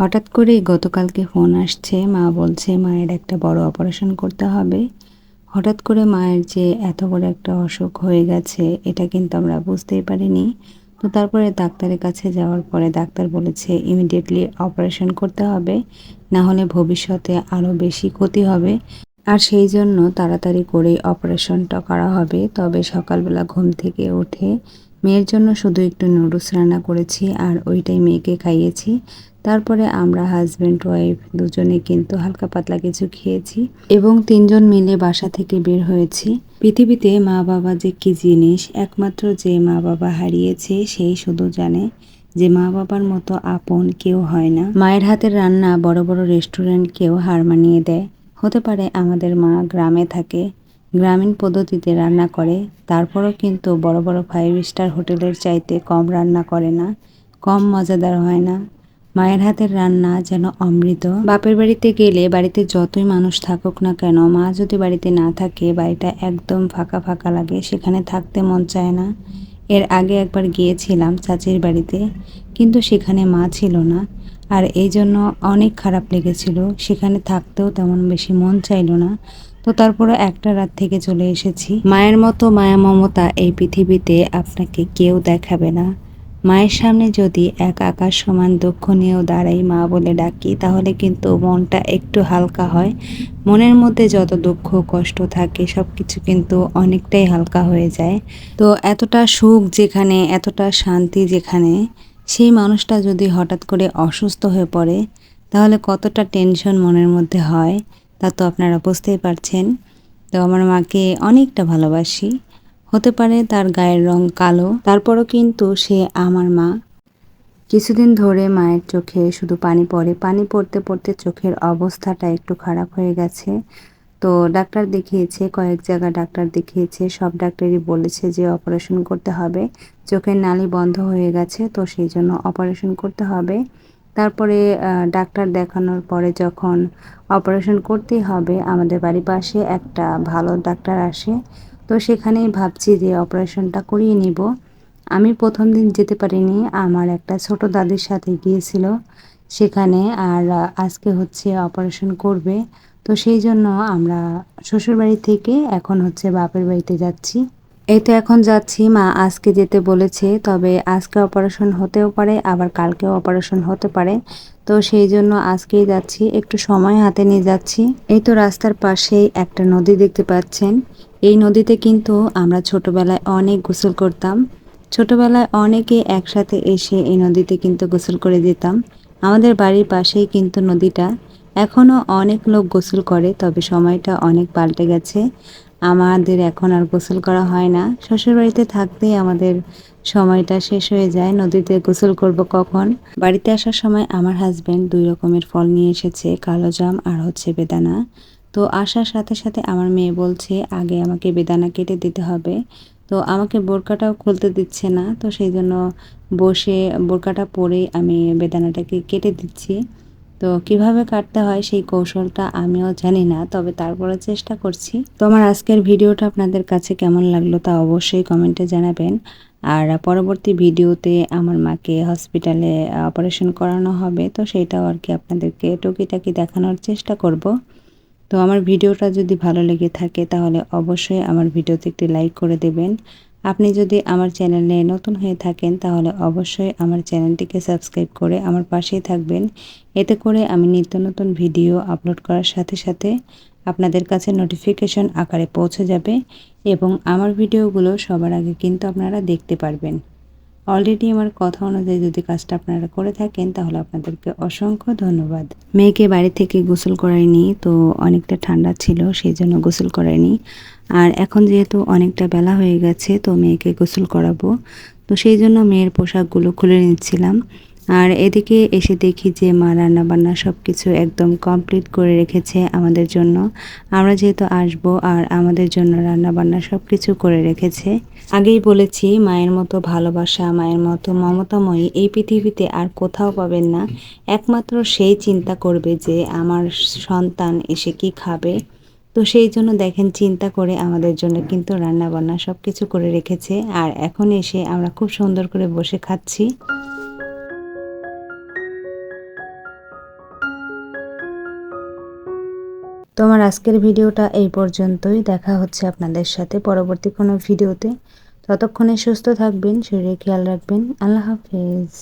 হঠাৎ করে গতকালকে ফোন আসছে, মা বলছে মায়ের একটা বড় অপারেশন করতে হবে। হঠাৎ করে মায়ের যে এত বড় একটা অসুখ হয়ে গেছে, এটা কিন্তু আমরা বুঝতেই পারিনি। তো তারপরে ডাক্তারের কাছে যাওয়ার পরে ডাক্তার বলেছে ইমিডিয়েটলি অপারেশন করতে হবে, না হলে ভবিষ্যতে আরও বেশি ক্ষতি হবে। আর সেই জন্য তাড়াতাড়ি করেই অপারেশনটা করা হবে। তবে সকালবেলা ঘুম থেকে উঠে মেয়ের জন্য শুধু একটু নুডলস রান্না করেছি আর ওইটাই মেয়েকে খাইয়েছি। তারপরে আমরা হাজব্যান্ড ওয়াইফ দুজনে কিন্তু হালকা পাতলা কিছু খেয়েছি এবং তিনজন মিলে বাসা থেকে বের হয়েছি। পৃথিবীতে মা বাবা যে কি জিনিস, একমাত্র যে মা বাবা হারিয়েছে সেই শুধু জানে যে মা বাবার মতো আপন কেউ হয় না। মায়ের হাতের রান্না বড় বড় রেস্টুরেন্ট কেউ হার মানিয়ে দেয়। হতে পারে আমাদের মা গ্রামে থাকে গ্রামীণ পদ্ধতিতে রান্না করে, তারপরও কিন্তু বড় বড় ফাইভ স্টার হোটেলের চাইতে কম রান্না করে না, কম মজাদার হয় না। মায়ের হাতের রান্না যেন অমৃত। বাপের বাড়িতে গেলে বাড়িতে যতই মানুষ থাকুক না কেন, মা যদি বাড়িতে না থাকে বাড়িটা একদম ফাঁকা ফাঁকা লাগে, সেখানে থাকতে মন চায় না। এর আগে একবার গিয়েছিলাম চাচির বাড়িতে, কিন্তু সেখানে মা ছিল না। আর এই জন্য অনেক খারাপ লেগেছিল, সেখানে থাকতেও তেমন বেশি মন চাইলো না। তো তারপরে একটা রাত থেকে চলে এসেছি। মায়ের মতো মায়া মমতা এই পৃথিবীতে আপনাকে কেউ দেখাবে না। মায়ের সামনে যদি এক আকাশ সমান দুঃখ নিয়েও দাঁড়াই মা বলে ডাকি, তাহলে কিন্তু মনটা একটু হালকা হয়। মনের মধ্যে যত দুঃখ কষ্ট থাকে সব কিছু কিন্তু অনেকটাই হালকা হয়ে যায়। তো এতটা সুখ যেখানে, এতটা শান্তি যেখানে, সেই মানুষটা যদি হঠাৎ করে অসুস্থ হয়ে পড়ে, তাহলে কতটা টেনশন মনের মধ্যে হয়? তা তো আপনারা বুঝতেই পারছেন। তো আমার মাকে অনেকটা ভালোবাসি। হতে পারে তার গায়ের রং কালো, তারপরও কিন্তু সে আমার মা। কিছুদিন ধরে মায়ের চোখে শুধু পানি পড়ে, পানি পড়তে পড়তে চোখের অবস্থাটা একটু খারাপ হয়ে গেছে। তো ডাক্তার দেখিয়েছে, কয়েক জায়গা ডাক্তার দেখিয়েছে, সব ডাক্তারই বলেছে যে অপারেশন করতে হবে। চোখের নালি বন্ধ হয়ে গেছে, তো সেই জন্য অপারেশন করতে হবে। তারপরে ডাক্তার দেখানোর পরে যখন অপারেশন করতে হবে, আমাদের বাড়ির পাশে একটা ভালো ডাক্তার আসে। তো সেখানেই ভাবছি যে অপারেশনটা করিয়ে নিব। আমি প্রথম দিন যেতে পারিনি, আমার একটা ছোট দাদির সাথে গিয়েছিল সেখানে আর আজকে হচ্ছে অপারেশন করবে। তো সেই জন্য আমরা শ্বশুরবাড়ি থেকে এখন হচ্ছে বাপের বাড়িতে যাচ্ছি। এই তো এখন যাচ্ছি, মা আজকে যেতে বলেছে, তবে আজকে অপারেশন হতেও পারে, আবার কালকেও অপারেশন হতে পারে। তো সেই জন্য আজকেই যাচ্ছি, একটু সময় হাতে নিয়ে যাচ্ছি। এই তো রাস্তার পাশেই একটা নদী দেখতে পাচ্ছেন। এই নদীতে কিন্তু আমরা ছোটবেলায় অনেক গোসল করতাম। ছোটবেলায় অনেকে একসাথে এসে এই নদীতে কিন্তু গোসল করে যেতাম। আমাদের বাড়ির পাশেই কিন্তু নদীটা। এখনও অনেক লোক গোসল করে, তবে সময়টা অনেক পাল্টে গেছে। আমাদের এখন আর গোসল করা হয় না। শ্বশুরবাড়িতে থাকতেই আমাদের সময়টা শেষ হয়ে যায়। নদীতে গোসল করব কখন? বাড়িতে আসার সময় আমার হাজব্যান্ড দুই রকমের ফল নিয়ে এসেছে, কালো জাম আর হচ্ছে বেদানা। তো আসার সাথে সাথে আমার মেয়ে বলছে, আগে আমাকে বেদানা কেটে দিতে হবে। তো আমাকে বোরকাটাও খুলতে দিচ্ছে না। তো সেই জন্য বসে বোরকাটা পরেই আমি বেদানাটাকে কেটে দিচ্ছি। তো কীভাবে কাটতে হয় সেই কৌশলটা আমিও জানি না, তবে তারপরে চেষ্টা করছি। তো আমার আজকের ভিডিওটা আপনাদের কাছে কেমন লাগল তা অবশ্যই কমেন্টে জানাবেন। আর পরবর্তী ভিডিওতে আমার মাকে হসপিটালে অপারেশন করানো হবে, তো সেটাও আর কি আপনাদেরকে টুকিটাকি দেখানোর চেষ্টা করব। তো আমার ভিডিওটা যদি ভালো লেগে থাকে, তাহলে অবশ্যই আমার ভিডিওতে একটি লাইক করে দেবেন। আপনি যদি আমার চ্যানেলে নতুন হয়ে থাকেন, তাহলে অবশ্যই আমার চ্যানেলটিকে সাবস্ক্রাইব করে আমার পাশেই থাকবেন। এতে করে আমি নিত্য নতুন ভিডিও আপলোড করার সাথে সাথে আপনাদের কাছে নোটিফিকেশন আকারে পৌঁছে যাবে এবং আমার ভিডিওগুলো সবার আগে কিন্তু আপনারা দেখতে পারবেন। অলরেডি আমার কথা অনুযায়ী যদি কাজটা আপনারা করে থাকেন, তাহলে আপনাদেরকে অসংখ্য ধন্যবাদ। মেয়েকে বাড়ি থেকে গোসল করায়নি, তো অনেকটা ঠান্ডা ছিল, সেই জন্য গোসল করায়নি। আর এখন যেহেতু অনেকটা বেলা হয়ে গেছে, তো মেয়েকে গোসল করাবো। তো সেই জন্য মেয়ের পোশাকগুলো খুলে নিচ্ছিলাম। আর এদিকে এসে দেখি যে মা রান্না বান্না সব কিছু একদম কমপ্লিট করে রেখেছে আমাদের জন্য। আমরা যেহেতু আসব আর আমাদের জন্য রান্না বান্না সব কিছু করে রেখেছে। আগেই বলেছি, মায়ের মতো ভালোবাসা, মায়ের মতো মমতাময়ী এই পৃথিবীতে আর কোথাও পাবেন না। একমাত্র সেই চিন্তা করবে যে আমার সন্তান এসে কি খাবে। তো সেই জন্য দেখেন চিন্তা করে আমাদের জন্য কিন্তু রান্না বান্না সব কিছু করে রেখেছে। আর এখন এসে আমরা খুব সুন্দর করে বসে খাচ্ছি। তো আমার আজকের ভিডিওটা এই পর্যন্তই। দেখা হচ্ছে আপনাদের সাথে পরবর্তী কোনো ভিডিওতে। ততক্ষণে সুস্থ থাকবেন, শরীরে খেয়াল রাখবেন। আল্লাহ হাফেজ।